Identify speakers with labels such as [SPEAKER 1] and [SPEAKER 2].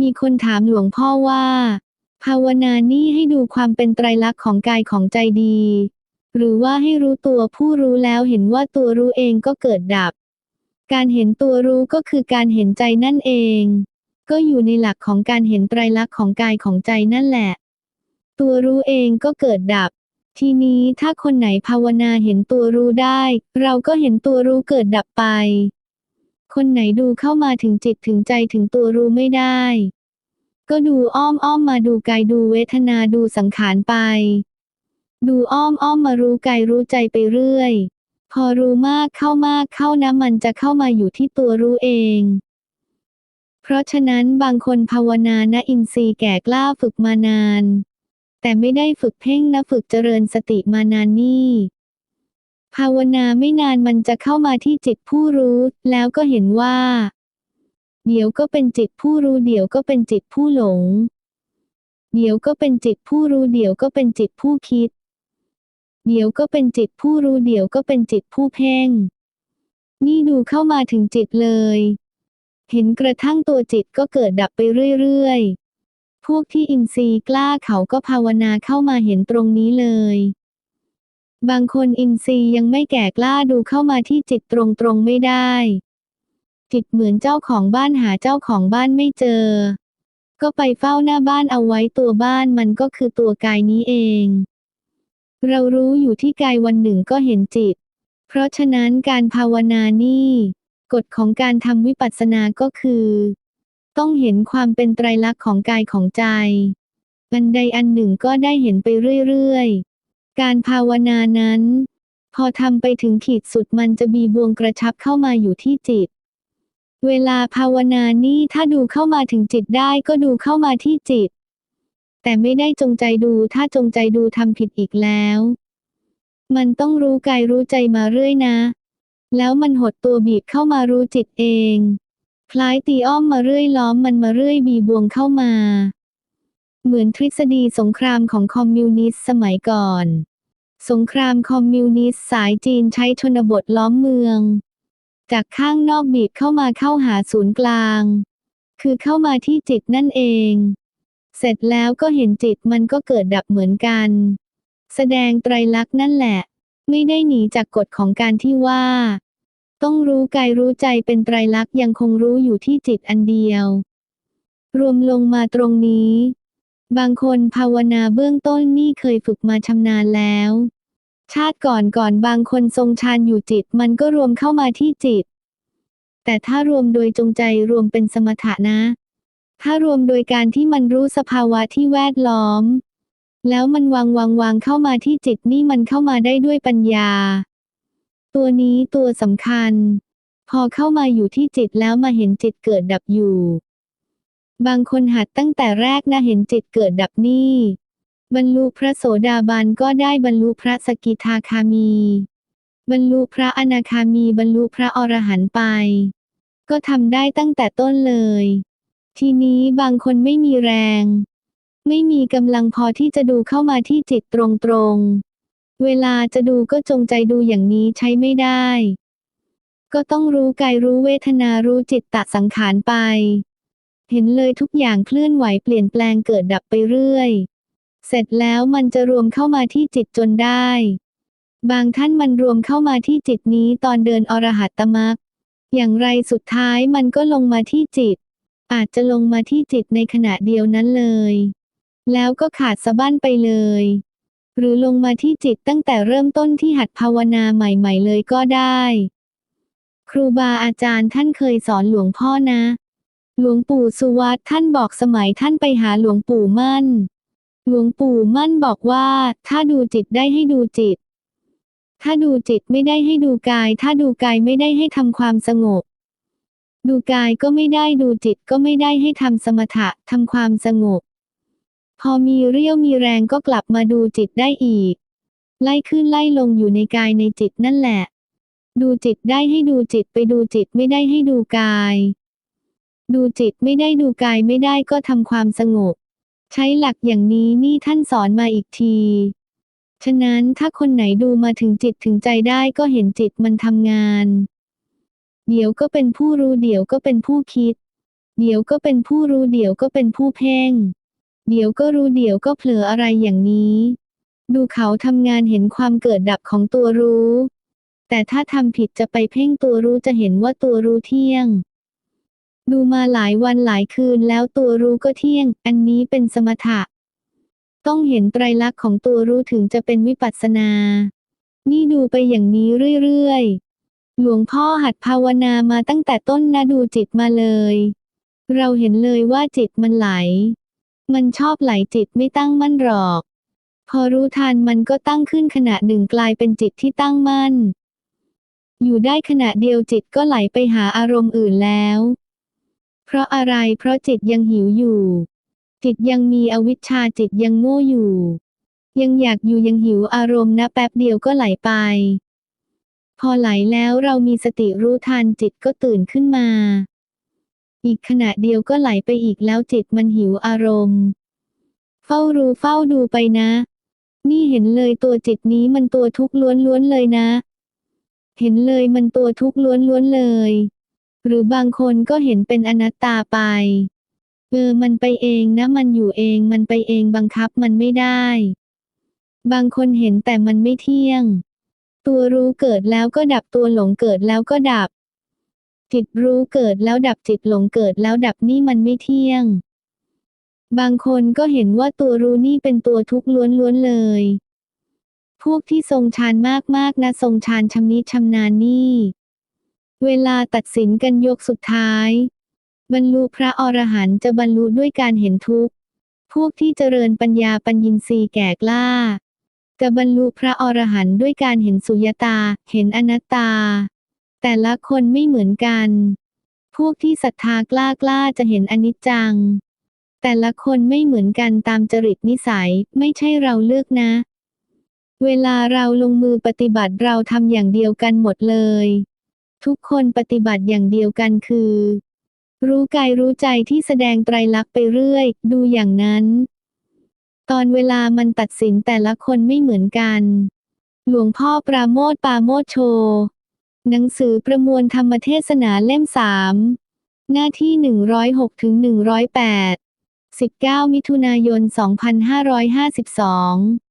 [SPEAKER 1] มีคนถามหลวงพ่อว่า ภาวนานี่ให้ดูความเป็นไตรลักษณ์ของกายของใจดี หรือว่าให้รู้ตัวผู้รู้แล้วเห็นว่าตัวรู้เองก็เกิดดับ การเห็นตัวรู้ก็คือการเห็นใจนั่นเอง ก็อยู่ในหลักของการเห็นไตรลักษณ์ของกายของใจนั่นแหละ ตัวรู้เองก็เกิดดับทีนี้ถ้าคนไหนภาวนาเห็นตัวรู้ได้ เราก็เห็นตัวรู้เกิดดับไป คนไหนดูเข้ามาถึงจิตถึงใจถึงตัวรู้ไม่ได้ ก็ดูอ้อมอ้อมมาดูกายดูเวทนาดูสังขารไป ดูอ้อมอ้อมมารู้กายรู้ใจไปเรื่อย พอรู้มากเข้ามากเข้านะมันจะเข้ามาอยู่ที่ตัวรู้เอง เพราะฉะนั้นบางคนภาวนานะอินทรีย์แก่กล้าฝึกมานาน แต่ไม่ได้ฝึกเพ่งนะฝึกเจริญสติมานานนี่ ภาวนาไม่นานมันจะเข้ามาที่จิตผู้รู้ แล้วก็เห็นว่า เดี๋ยวก็เป็นจิตผู้รู้เดี๋ยวก็เป็นจิตผู้หลง เดี๋ยวก็เป็นจิตผู้รู้เดี๋ยวก็เป็นจิตผู้คิด เดี๋ยวก็เป็นจิตผู้รู้เดี๋ยวก็เป็นจิตผู้เพ่ง นี่ดูเข้ามาถึงจิตเลย เห็นกระทั่งตัวจิตก็เกิดดับไปเรื่อยๆ พวกที่อินทรีย์กล้าเขาก็ภาวนาเข้ามาเห็นตรงนี้เลย บางคนอินทรีย์ยังไม่แก่กล้าดูเข้ามาที่จิตตรงๆไม่ได้ จิตเหมือนเจ้าของบ้านหาเจ้าของบ้านไม่เจอ ก็ไปเฝ้าหน้าบ้านเอาไว้ตัวบ้านมันก็คือตัวกายนี้เอง เรารู้อยู่ที่กายวันหนึ่งก็เห็นจิต เพราะฉะนั้นการภาวนานี่ กฎของการทำวิปัสสนาก็คือ ต้องเห็นความเป็นไตรลักษณ์ของกายของใจอันใดอันหนึ่งก็ได้เห็นไปเรื่อยๆ การภาวนานั้น พอทำไปถึงขีดสุดมันจะมีบวงกระชับเข้ามาอยู่ที่จิต เวลาภาวนานี่ถ้าดูเข้ามาถึงจิตได้ก็ดูเข้ามาที่จิต แต่ไม่ได้จงใจดูถ้าจงใจดูทำผิดอีกแล้ว มันต้องรู้กายรู้ใจมาเรื่อยนะ แล้วมันหดตัวบีบเข้ามารู้จิตเอง คล้ายตีอ้อมมาเรื่อยล้อมมันมาเรื่อยบีบวงเข้ามา เหมือนทฤษฎีสงครามของคอมมิวนิสต์สมัยก่อน สงครามคอมมิวนิสต์สายจีนใช้ชนบทล้อมเมือง จากข้างนอกบีบเข้ามาเข้าหาศูนย์กลาง คือเข้ามาที่จิตนั่นเอง เสร็จแล้วก็เห็นจิตมันก็เกิดดับเหมือนกัน แสดงไตรลักษณ์นั่นแหละ ไม่ได้หนีจากกฎของการที่ว่า ต้องรู้กายรู้ใจเป็นไตรลักษณ์ยังคงรู้อยู่ที่จิตอันเดียว รวมลงมาตรงนี้ บางคนภาวนาเบื้องต้นนี่เคยฝึกมาชำนาญแล้ว ชาติก่อนก่อนบางคนทรงฌานอยู่จิตมันก็รวมเข้ามาที่จิต แต่ถ้ารวมโดยจงใจรวมเป็นสมถะนะ ถ้ารวมโดยการที่มันรู้สภาวะที่แวดล้อม แล้วมันวางวางวางเข้ามาที่จิตนี่มันเข้ามาได้ด้วยปัญญา ตัวนี้ตัวสำคัญ พอเข้ามาอยู่ที่จิตแล้วมาเห็นจิตเกิดดับอยู่ บางคนหัดตั้งแต่แรกนะเห็นจิตเกิดดับนี่บรรลุพระโสดาบันก็ได้บรรลุพระสกิทาคามี บรรลุพระอนาคามีบรรลุพระอรหันต์ไป ก็ทำได้ตั้งแต่ต้นเลย ทีนี้บางคนไม่มีแรง ไม่มีกำลังพอที่จะดูเข้ามาที่จิตตรงๆ เวลาจะดูก็จงใจดูอย่างนี้ใช้ไม่ได้ ก็ต้องรู้กายรู้เวทนารู้จิตตะสังขารไป เห็นเลยทุกอย่างเคลื่อนไหวเปลี่ยนแปลงเกิดดับไปเรื่อย เสร็จแล้วมันจะรวมเข้ามาที่จิตจนได้ บางท่านมันรวมเข้ามาที่จิตนี้ตอนเดินอรหัตตมรรคอย่างไรสุดท้ายมันก็ลงมาที่จิต อาจจะลงมาที่จิตในขณะเดียวนั้นเลย แล้วก็ขาดสะบั้นไปเลย หรือลงมาที่จิตตั้งแต่เริ่มต้นที่หัดภาวนาใหม่ ๆ เลยก็ได้ ครูบาอาจารย์ท่านเคยสอนหลวงพ่อนะ หลวงปู่สุวัตท่านบอกสมัยท่านไปหาหลวงปู่มั่น หลวงปู่มั่นบอกว่า ถ้าดูจิตได้ให้ดูจิต ถ้าดูจิตไม่ได้ให้ดูกาย ถ้าดูกายไม่ได้ให้ทำความสงบ ดูกายก็ไม่ได้ดูจิตก็ไม่ได้ให้ทำสมถะทำความสงบ พอมีเรี่ยวมีแรงก็กลับมาดูจิตได้อีก ไล่ขึ้นไล่ลงอยู่ในกายในจิตนั่นแหละ ดูจิตได้ให้ดูจิตไปดูจิตไม่ได้ให้ดูกาย ดูจิตไม่ได้ดูกายไม่ได้ก็ทำความสงบ ใช้หลักอย่างนี้นี่ท่านสอนมาอีกที ฉะนั้นถ้าคนไหนดูมาถึงจิตถึงใจได้ก็เห็นจิตมันทำงาน เดี๋ยวก็เป็นผู้รู้เดี๋ยวก็เป็นผู้คิด เดี๋ยวก็เป็นผู้รู้เดี๋ยวก็เป็นผู้เพ่ง เดี๋ยวก็รู้เดี๋ยวก็เผลออะไรอย่างนี้ ดูเขาทำงานเห็นความเกิดดับของตัวรู้ แต่ถ้าทำผิดจะไปเพ่งตัวรู้จะเห็นว่าตัวรู้เที่ยง ดูมาหลายวันหลายคืนแล้วตัวรู้ก็เที่ยง อันนี้เป็นสมถะ ต้องเห็นไตรลักษณ์ของตัวรู้ถึงจะเป็นวิปัสสนา นี่ดูไปอย่างนี้เรื่อยๆ หลวงพ่อหัดภาวนามาตั้งแต่ต้นนะดูจิตมาเลย เราเห็นเลยว่าจิตมันไหล มันชอบไหลจิตไม่ตั้งมั่นหรอก พอรู้ทันมันก็ตั้งขึ้นขณะหนึ่งกลายเป็นจิตที่ตั้งมั่น อยู่ได้ขณะเดียวจิตก็ไหลไปหาอารมณ์อื่นแล้ว เพราะอะไร เพราะจิตยังหิวอยู่ จิตยังมีอวิชชาจิตยังโง่อยู่ ยังอยากอยู่ยังหิวอารมณ์นะแป๊บเดียวก็ไหลไป พอไหลแล้วเรามีสติรู้ทันจิตก็ตื่นขึ้นมา อีกขณะเดียวก็ไหลไปอีกแล้วจิตมันหิวอารมณ์ เฝ้ารู้เฝ้าดูไปนะ นี่เห็นเลยตัวจิตนี้มันตัวทุกข์ล้วนๆเลยนะ เห็นเลยมันตัวทุกข์ล้วนๆเลย หรือบางคนก็เห็นเป็นอนัตตาไป เออมันไปเองนะ มันอยู่เองมันไปเองบังคับมันไม่ได้ บางคนเห็นแต่มันไม่เที่ยง ตัวรู้เกิดแล้วก็ดับตัวหลงเกิดแล้วก็ดับ จิตรู้เกิดแล้วดับจิตหลงเกิดแล้วดับนี่มันไม่เที่ยง บางคนก็เห็นว่าตัวรู้นี่เป็นตัวทุกข์ล้วนๆเลย พวกที่ทรงฌานมากๆนะทรงฌานชำนิชำนาญนี่ เวลาตัดสินกันยกสุดท้าย บรรลุพระอรหันต์จะบรรลุด้วยการเห็นทุกข์พวกที่เจริญปัญญาปัญญินทรีย์แก่กล้า จะบรรลุพระอรหันต์ด้วยการเห็นสุญญตา เห็นอนัตตา แต่ละคนไม่เหมือนกัน พวกที่ศรัทธากล้ากล้าจะเห็นอนิจจัง แต่ละคนไม่เหมือนกันตามจริตนิสัยไม่ใช่เราเลือกนะ เวลาเราลงมือปฏิบัติเราทำอย่างเดียวกันหมดเลย ทุกคนปฏิบัติอย่างเดียวกันคือ รู้กายรู้ใจที่แสดงไตรลักษณ์ไปเรื่อย ดูอย่างนั้น ตอนเวลามันตัดสินแต่ละคนไม่เหมือนกัน หลวงพ่อปราโมทปราโมทโช หนังสือประมวลธรรมเทศนาเล่มสามหน้าที่ 106ถึง108 19 มิถุนายน 2552